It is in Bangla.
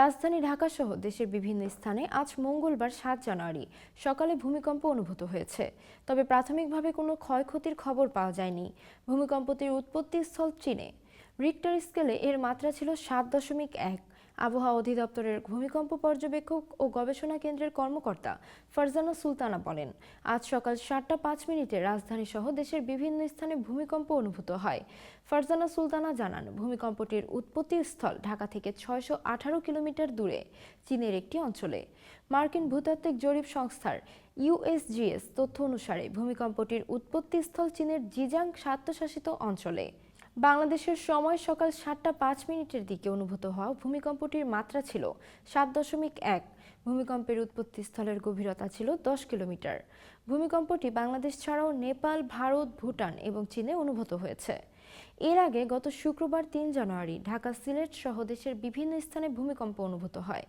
রাজধানী ঢাকাসহ দেশের বিভিন্ন স্থানে আজ মঙ্গলবার সাত জানুয়ারি সকালে ভূমিকম্প অনুভূত হয়েছে। তবে প্রাথমিকভাবে কোনো ক্ষয়ক্ষতির খবর পাওয়া যায়নি। ভূমিকম্পটির উৎপত্তিস্থল চীনে। রিক্টার স্কেলে এর মাত্রা ছিল সাত দশমিক এক। আবহাওয়া অধিদপ্তরের ভূমিকম্প পর্যবেক্ষক ও গবেষণা কেন্দ্রের কর্মকর্তা ফারজানা সুলতানা বলেন, আজ সকাল সাতটা পাঁচ মিনিটে রাজধানী সহ দেশের বিভিন্ন স্থানে ভূমিকম্প অনুভূত হয়। ফারজানা সুলতানা জানান, ভূমিকম্পটির উৎপত্তিস্থল ঢাকা থেকে ছয়শো আঠারো কিলোমিটার দূরে, চীনের একটি অঞ্চলে। মার্কিন ভূতাত্ত্বিক জরিপ সংস্থার ইউএসজিএস তথ্য অনুসারে ভূমিকম্পটির উৎপত্তিস্থল চীনের জিজাং স্বায়ত্তশাসিত অঞ্চলে। বাংলাদেশের সময় সকাল সাতটা পাঁচ মিনিটের দিকে অনুভূত হওয়া ভূমিকম্পটির মাত্রা ছিল সাত দশমিক এক। ভূমিকম্পের উৎপত্তিস্থলের গভীরতা ছিল দশ কিলোমিটার। ভূমিকম্পটি বাংলাদেশ ছাড়াও নেপাল, ভারত, ভুটান এবং চীনে অনুভূত হয়েছে। এর আগে গত শুক্রবার তিন জানুয়ারি ঢাকা সিলেট সহ দেশের বিভিন্ন স্থানে ভূমিকম্প অনুভূত হয়।